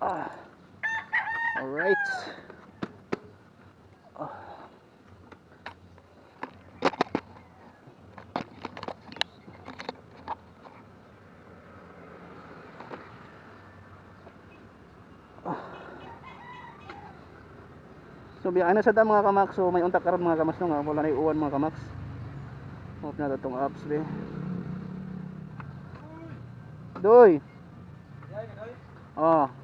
Ah. Alright. So biyahe na sa dam mga kamaks. So may unta karon mga kamaks no nga wala na iuwan mga kamaks. Hope na to tong apps be. Doy. Oh.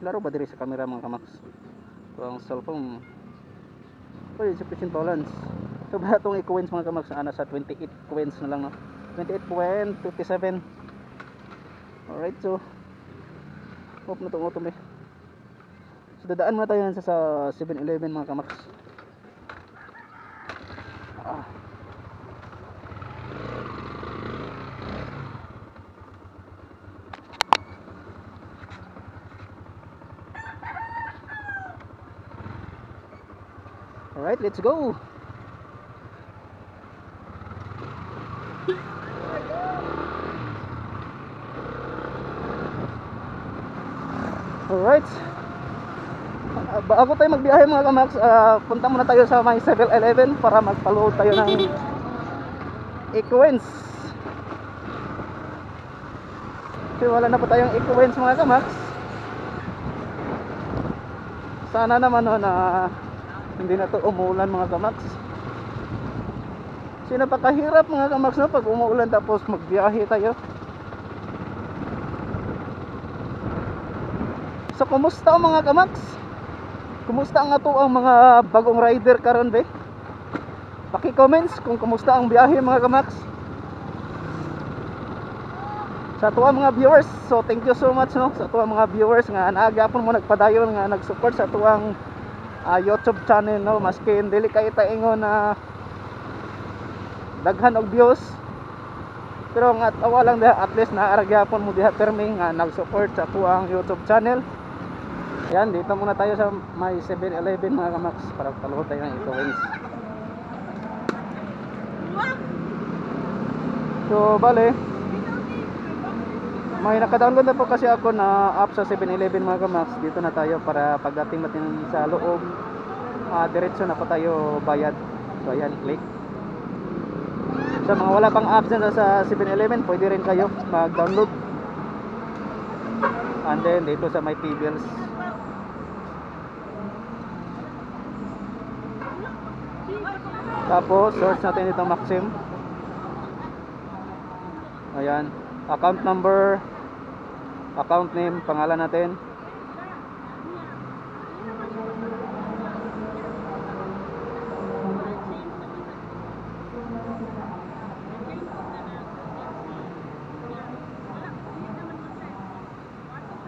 Laro ba diri sa camera mga kamaks? So ang cellphone Pwede sufficient balance. So ba itong i-coins mga kamaks ana sa 28 coins na lang no. 28.57 Alright, so Hope na itong auto may So dadaan muna tayo sa, sa 7-Eleven mga kamaks ah. Alright, let's go Alright. Uh, bago tayo magbiyahe mga kamax, ah, punta muna tayo sa may 7-Eleven para magpa-load tayo ng Equins. Kasi wala na po tayong Equins mga kamax. Sana naman no, na hindi na to umuulan mga kamax. Kasi napakahirap mga kamax no, pag umuulan tapos magbiyahe tayo. So kumusta mga kamaks? Kumusta ang ato ang mga bagong rider karon be? Paki-comments kung kumusta ang biyahe mga kamaks. Sa ang mga viewers, so thank you so much no sa ang mga viewers nga naagapon mo nagpadayon nga nag-support sa ato ah, YouTube channel no? Maski dili kay ta ingon na daghan og views. Pero nga awa lang diha at least naaragyapon mo diha permi nga nag-support sa ato ang YouTube channel. Yan, dito muna tayo sa may 7-Eleven mga kamaks para paluhod tayo ng Eco Wings. So, bale, may naka-download na po kasi ako na app sa 7-Eleven mga kamaks. Dito na tayo para pagdating natin sa loob, ah, diretso na po tayo bayad. So, ayan, click. Sa mga wala pang apps na sa 7-Eleven, pwede rin kayo mag-download. And then, dito sa my P-Bills. Tapos, search natin itong Maxim. Ayan. Account number, account name, pangalan natin.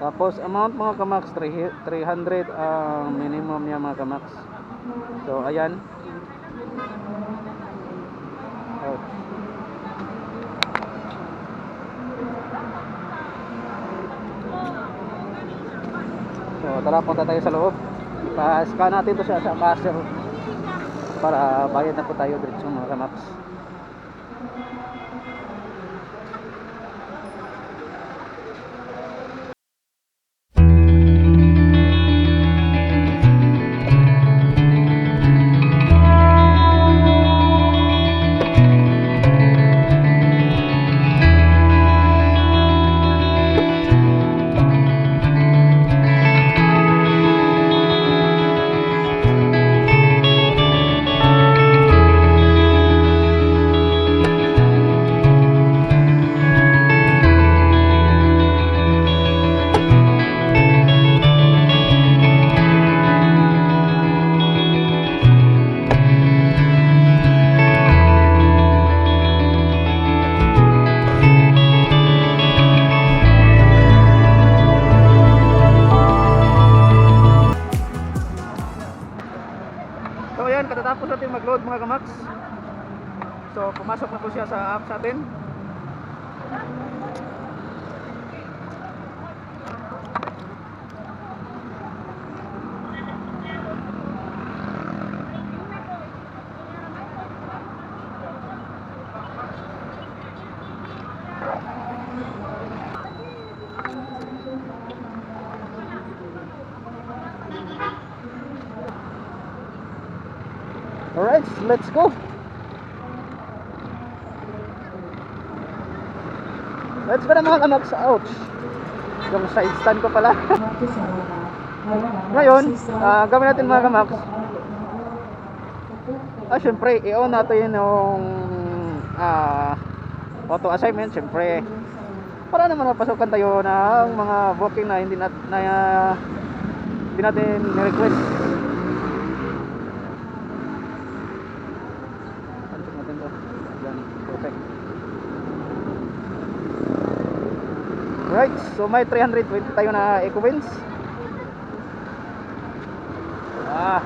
Tapos amount mga kamax 300 ang minimum niya mga kamax. So ayan. Oh. So tara punta tayo sa loob. Pa-scan natin to siya sa cashier para bayad na po tayo diretso mga kamax. Katatapos natin mag-load mga kamax. So pumasok na po siya sa app natin. Alright, let's go. Let's go na mga kamags. Ouch. Yung side stand ko pala. Ngayon, ah, gawin natin mga kamags. Ah, syempre, i-on natin yung ah, auto assignment, syempre. Para naman mapasukan tayo ng mga booking na hindi nat na ah, hindi natin request. Check natin to. Perfect. Right, so may 320 tayo na eco wins. Ah.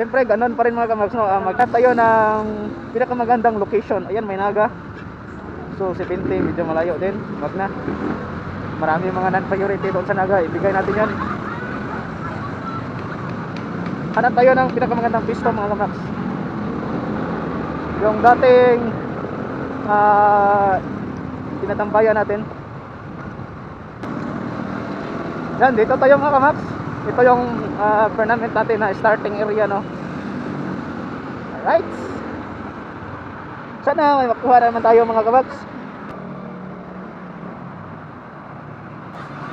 Siyempre, ganun pa rin mga kamags, no? Uh, magkat tayo ng pinakamagandang location. Ayan, may naga. So, 70, medyo malayo din. Wag na. Marami mga non-priority doon sa naga. Ibigay natin yan. Hanap tayo ng pinakamagandang pisto mga kamags. Yung dating ah tinatambayan natin. Yan, dito tayo mga kamags. Ito yung ah, tournament natin na starting area, no? Alright. Sana may makuha na naman tayo mga kamags.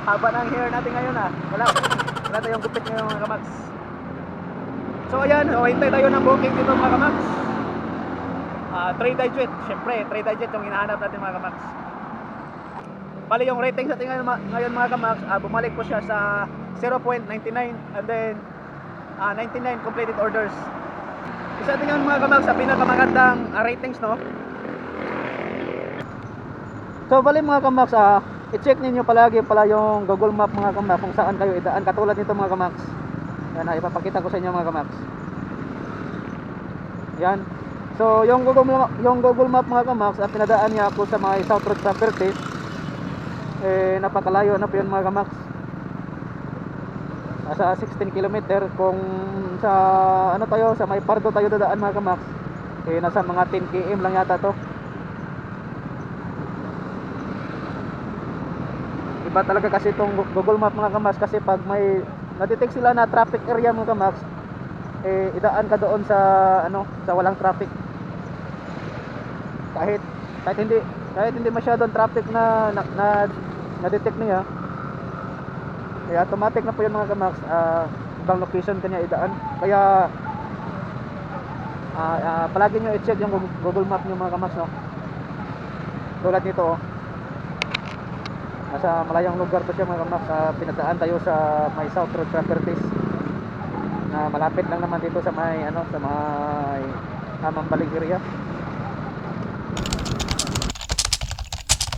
Haba ng hair natin ngayon ah. Wala. Wala tayong gupit ngayon mga kamags. So ayan, oh, hintay tayo ng booking dito mga kamags. Ah, trade digit. Siyempre, trade digit yung hinahanap natin mga kamags. Bali yung rating sa tingin ngayon mga kamags, ah, bumalik po siya sa 0.99 and then ah, 99 completed orders. Isa din yun mga kamags sa pinakamagandang ah, ratings no. So bali mga kamags, ah, i-check ninyo palagi pala yung Google Map mga kamags kung saan kayo idaan katulad nito mga kamags. Yan ipapakita ko sa inyo mga kamags. Yan. So yung Google yung Google Map mga kamags, ah, pinadaan niya ako sa mga South Road Properties. Eh napakalayo na po yun mga kamags. Nasa 16 km kung sa ano tayo sa may Pardo tayo dadaan mga kamags. Eh nasa mga 10 km lang yata to. Iba talaga kasi itong Google Map mga kamags kasi pag may na-detect sila na traffic area mga kamags eh idaan ka doon sa ano sa walang traffic kahit kahit hindi kahit hindi masyadong traffic na na, na, na-detect niya eh automatic na po yun mga kamags ah, ibang location kanya idaan. Kaya ah, ah, palagi nyo i-check yung Google- Map nyo mga kamags no? Tulad nito oh. Nasa malayong lugar to siya mga kamags uh, pinadaan tayo sa may South Road Properties na malapit lang naman dito sa may ano sa may Amang Baling area